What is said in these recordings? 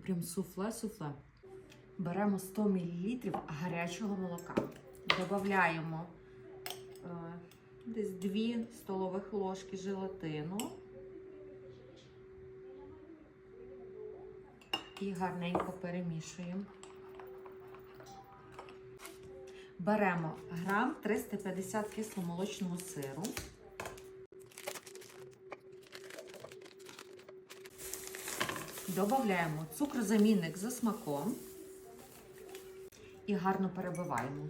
прям суфле-суфле. Беремо 100 мл гарячого молока. Додаємо е, десь 2 столових ложки желатину. І гарненько перемішуємо. Беремо грам 350 кисломолочного сиру. Додаємо цукрозамінник за смаком і гарно перебиваємо.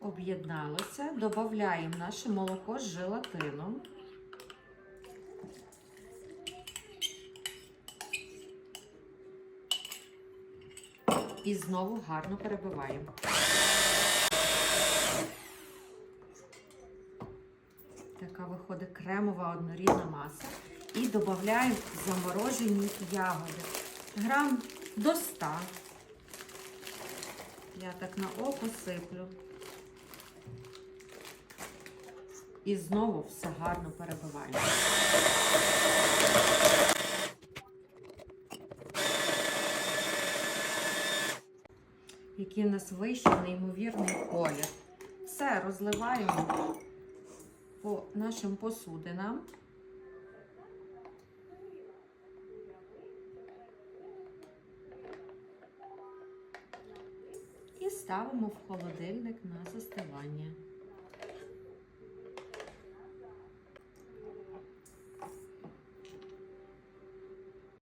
Об'єдналося, додаємо наше молоко з желатином. І знову гарно перебиваємо. Така виходить кремова однорідна маса. І додаємо заморожені ягоди. Грам до 100. Я так на око сиплю. І знову все гарно перебиваємо. Який у нас вийшов неймовірний колір. Все розливаємо по нашим посудинам. І ставимо в холодильник на застивання.